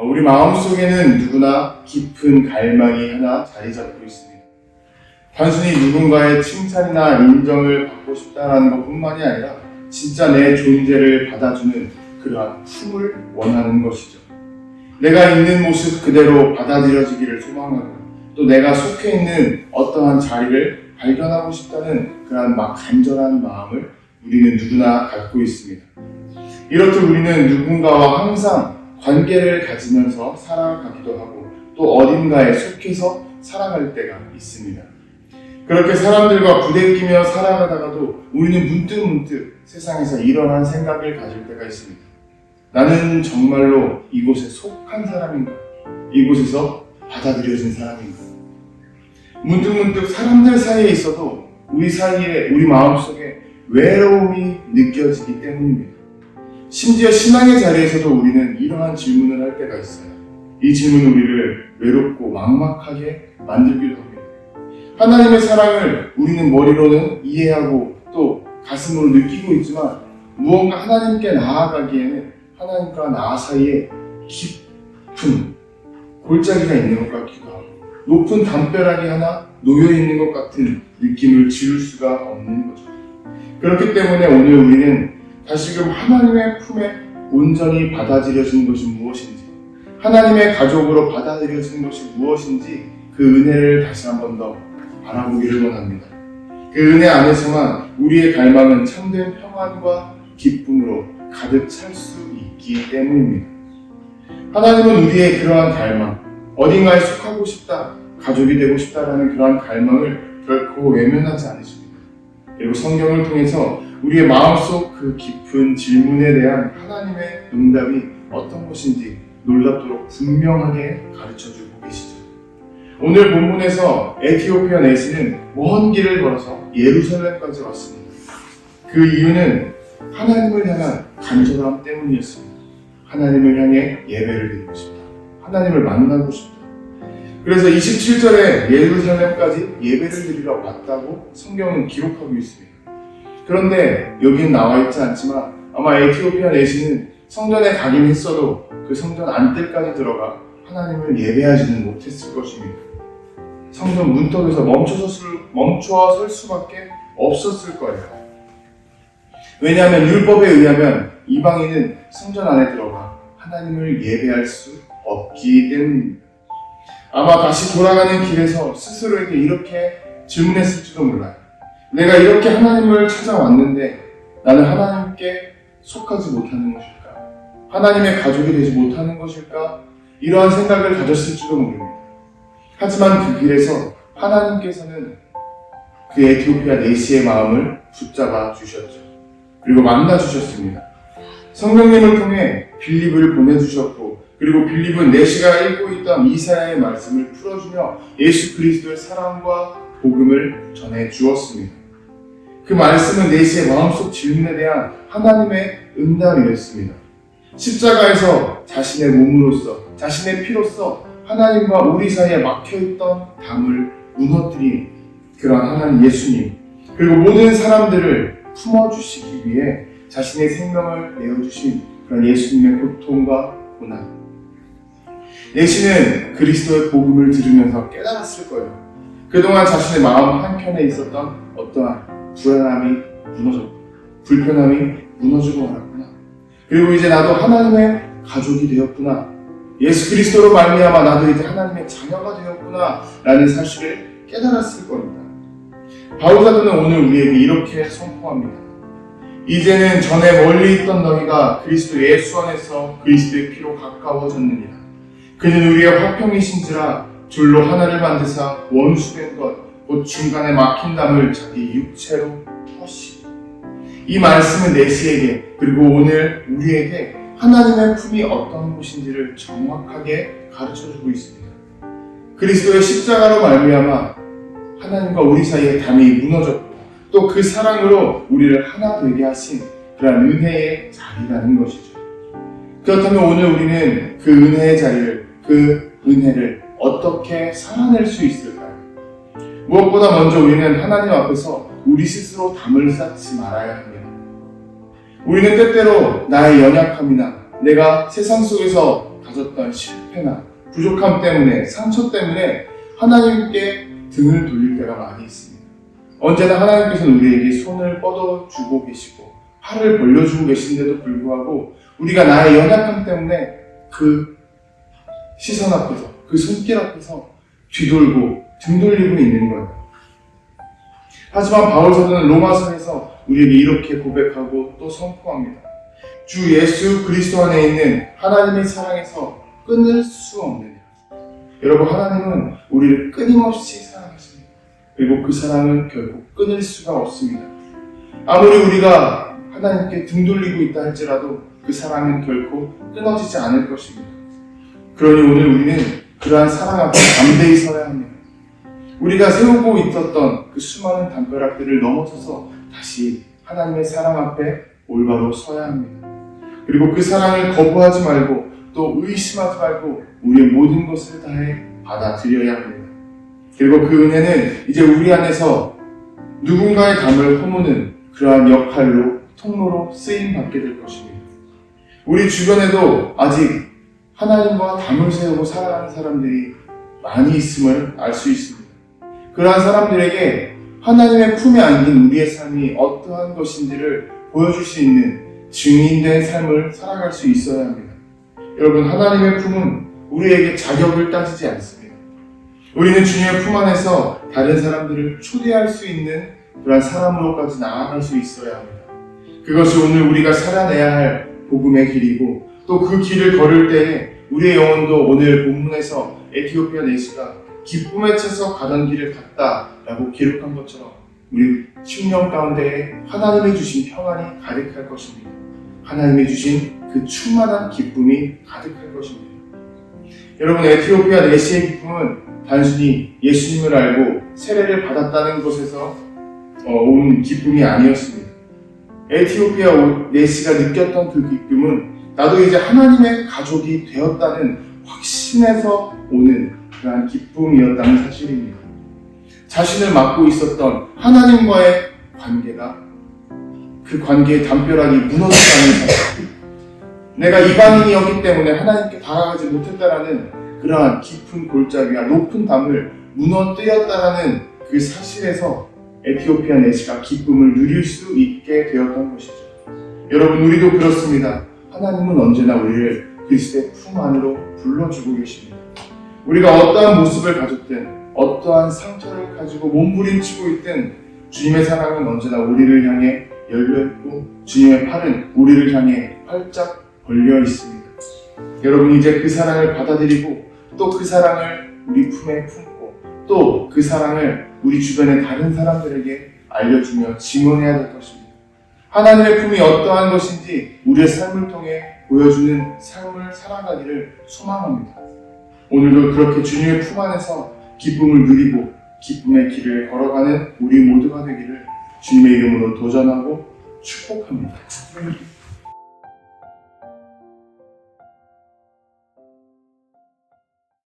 어, 우리 마음속에는 누구나 깊은 갈망이 하나 자리 잡고 있습니다. 단순히 누군가의 칭찬이나 인정을 받고 싶다는 것 뿐만이 아니라 진짜 내 존재를 받아주는 그러한 품을 원하는 것이죠. 내가 있는 모습 그대로 받아들여지기를 소망하고 또 내가 속해 있는 어떠한 자리를 발견하고 싶다는 그러한 막 간절한 마음을 우리는 누구나 갖고 있습니다. 이렇듯 우리는 누군가와 항상 관계를 가지면서 살아가기도 하고 또 어딘가에 속해서 살아갈 때가 있습니다. 그렇게 사람들과 부대끼며 살아가다가도 우리는 문득문득 세상에서 이러한 생각을 가질 때가 있습니다. 나는 정말로 이곳에 속한 사람인가? 이곳에서 받아들여진 사람인가? 문득문득 사람들 사이에 있어도 우리 사이에, 우리 마음속에 외로움이 느껴지기 때문입니다. 심지어 신앙의 자리에서도 우리는 이러한 질문을 할 때가 있어요. 이 질문은 우리를 외롭고 막막하게 만들기도 합니다. 하나님의 사랑을 우리는 머리로는 이해하고 또 가슴으로 느끼고 있지만 무언가 하나님께 나아가기에는 하나님과 나 사이에 깊은 골짜기가 있는 것 같기도 하고 높은 담벼락이 하나 놓여 있는 것 같은 느낌을 지울 수가 없는 거죠. 그렇기 때문에 오늘 우리는 다시금 하나님의 품에 온전히 받아들여지는 것이 무엇인지, 하나님의 가족으로 받아들여지는 것이 무엇인지 그 은혜를 다시 한 번더 알아보기를 원합니다. 그 은혜 안에서만 우리의 갈망은 참된 평안과 기쁨으로 가득 찰 수 있기 때문입니다. 하나님은 우리의 그러한 갈망, 어딘가에 속하고 싶다, 가족이 되고 싶다라는 그러한 갈망을 결코 외면하지 않으십니다. 그리고 성경을 통해서 우리의 마음속 그 깊은 질문에 대한 하나님의 응답이 어떤 것인지 놀랍도록 분명하게 가르쳐 주고 계시죠. 오늘 본문에서 에티오피아 내시는 먼 길을 걸어서 예루살렘까지 왔습니다. 그 이유는 하나님을 향한 간절함 때문이었습니다. 하나님을 향해 예배를 드리고 싶다. 하나님을 만나고 싶다. 그래서 27절에 예루살렘까지 예배를 드리러 왔다고 성경은 기록하고 있습니다. 그런데 여기는 나와 있지 않지만 아마 에티오피아 내시는 성전에 가긴 했어도 그 성전 안뜰까지 들어가 하나님을 예배하지는 못했을 것입니다. 성전 문턱에서 멈춰서 설, 수밖에 없었을 거예요. 왜냐하면 율법에 의하면 이방인은 성전 안에 들어가 하나님을 예배할 수 없기 때문입니다. 아마 다시 돌아가는 길에서 스스로에게 이렇게 질문했을지도 몰라요. 내가 이렇게 하나님을 찾아왔는데 나는 하나님께 속하지 못하는 것일까? 하나님의 가족이 되지 못하는 것일까? 이러한 생각을 가졌을지도 모릅니다. 하지만 그 길에서 하나님께서는 그 에티오피아 네시의 마음을 붙잡아 주셨죠. 그리고 만나 주셨습니다. 성령님을 통해 빌립을 보내주셨고 그리고 빌립은 네시가 읽고 있던 이사야의 말씀을 풀어주며 예수 그리스도의 사랑과 복음을 전해 주었습니다. 그 말씀은 네시의 마음속 질문에 대한 하나님의 응답이었습니다. 십자가에서 자신의 몸으로서 자신의 피로서 하나님과 우리 사이에 막혀있던 담을 무너뜨린 그런 하나님 예수님 그리고 모든 사람들을 품어주시기 위해 자신의 생명을 내어주신 그런 예수님의 고통과 고난 내시는 그리스도의 복음을 들으면서 깨달았을 거예요. 그동안 자신의 마음 한켠에 있었던 어떠한 불안함이 무너졌고 불편함이 무너지고 말았구나. 그리고 이제 나도 하나님의 가족이 되었구나. 예수 그리스도로 말미암아 나도 이제 하나님의 자녀가 되었구나 라는 사실을 깨달았을 겁니다. 바울 사도는 오늘 우리에게 이렇게 선포합니다. 이제는 전에 멀리 있던 너희가 그리스도 예수 안에서 그리스도의 피로 가까워졌느니라. 그는 우리의 화평이신지라 줄로 하나를 만드사 원수된 것 곧 중간에 막힌 담을 자기 육체로 터시. 이 말씀은 내시에게 그리고 오늘 우리에게 하나님의 품이 어떤 곳인지를 정확하게 가르쳐주고 있습니다. 그리스도의 십자가로 말미암아 하나님과 우리 사이의 담이 무너졌고 또 그 사랑으로 우리를 하나 되게 하신 그런 은혜의 자리라는 것이죠. 그렇다면 오늘 우리는 그 은혜의 자리를 그 은혜를 어떻게 살아낼 수 있을까요? 무엇보다 먼저 우리는 하나님 앞에서 우리 스스로 담을 쌓지 말아야 합니다. 우리는 때때로 나의 연약함이나 내가 세상 속에서 가졌던 실패나 부족함 때문에 상처 때문에 하나님께 등을 돌릴 때가 많이 있습니다. 언제나 하나님께서는 우리에게 손을 뻗어주고 계시고 팔을 벌려주고 계신데도 불구하고 우리가 나의 연약함 때문에 그 시선 앞에서 그 손길 앞에서 뒤돌고 등 돌리고 있는 거예요. 하지만 바울 사도는 로마서에서 우리에게 이렇게 고백하고 또 선포합니다. 주 예수 그리스도 안에 있는 하나님의 사랑에서 끊을 수 없느냐. 여러분 하나님은 우리를 끊임없이 사랑하십니다. 그리고 그 사랑은 결코 끊을 수가 없습니다. 아무리 우리가 하나님께 등 돌리고 있다 할지라도 그 사랑은 결코 끊어지지 않을 것입니다. 그러니 오늘 우리는 그러한 사랑 앞에 담대히 서야 합니다. 우리가 세우고 있었던 그 수많은 담벼락들을 넘어서서 다시 하나님의 사랑 앞에 올바로 서야 합니다. 그리고 그 사랑을 거부하지 말고 또 의심하지 말고 우리의 모든 것을 다해 받아들여야 합니다. 그리고 그 은혜는 이제 우리 안에서 누군가의 담을 허무는 그러한 역할로 통로로 쓰임 받게 될 것입니다. 우리 주변에도 아직 하나님과 담을 세우고 살아가는 사람들이 많이 있음을 알 수 있습니다. 그러한 사람들에게 하나님의 품에 안긴 우리의 삶이 어떠한 것인지를 보여줄 수 있는 증인된 삶을 살아갈 수 있어야 합니다. 여러분, 하나님의 품은 우리에게 자격을 따지지 않습니다. 우리는 주님의 품 안에서 다른 사람들을 초대할 수 있는 그러한 사람으로까지 나아갈 수 있어야 합니다. 그것이 오늘 우리가 살아내야 할 복음의 길이고 또 그 길을 걸을 때에 우리의 영혼도 오늘 본문에서 에티오피아 내시가 기쁨에 차서 가던 길을 갔다라고 기록한 것처럼 우리 심령 가운데에 하나님이 주신 평안이 가득할 것입니다. 하나님이 주신 그 충만한 기쁨이 가득할 것입니다. 여러분 에티오피아 내시의 기쁨은 단순히 예수님을 알고 세례를 받았다는 것에서 어, 온 기쁨이 아니었습니다. 에티오피아 내시가 느꼈던 그 기쁨은 나도 이제 하나님의 가족이 되었다는 확신에서 오는 그러한 기쁨이었다는 사실입니다. 자신을 맡고 있었던 하나님과의 관계가 그 관계의 담벼락이 무너졌다는 사실. 내가 이방인이었기 때문에 하나님께 다가가지 못했다라는 그러한 깊은 골짜기 와 높은 담을 무너뜨렸다라는 그 사실에서 에티오피아 내시가 기쁨을 누릴 수 있게 되었던 것이죠. 여러분 우리도 그렇습니다. 하나님은 언제나 우리를 그리스도의 품 안으로 불러주고 계십니다. 우리가 어떠한 모습을 가졌든 어떠한 상처를 가지고 몸부림치고 있든 주님의 사랑은 언제나 우리를 향해 열려 있고 주님의 팔은 우리를 향해 활짝 벌려 있습니다. 여러분 이제 그 사랑을 받아들이고 또 그 사랑을 우리 품에 품고 또 그 사랑을 우리 주변의 다른 사람들에게 알려주며 증언해야 될 것입니다. 하나님의 품이 어떠한 것인지 우리의 삶을 통해 보여주는 삶을 살아가기를 소망합니다. 오늘도 그렇게 주님의 품 안에서 기쁨을 누리고 기쁨의 길을 걸어가는 우리 모두가 되기를 주님의 이름으로 도전하고 축복합니다.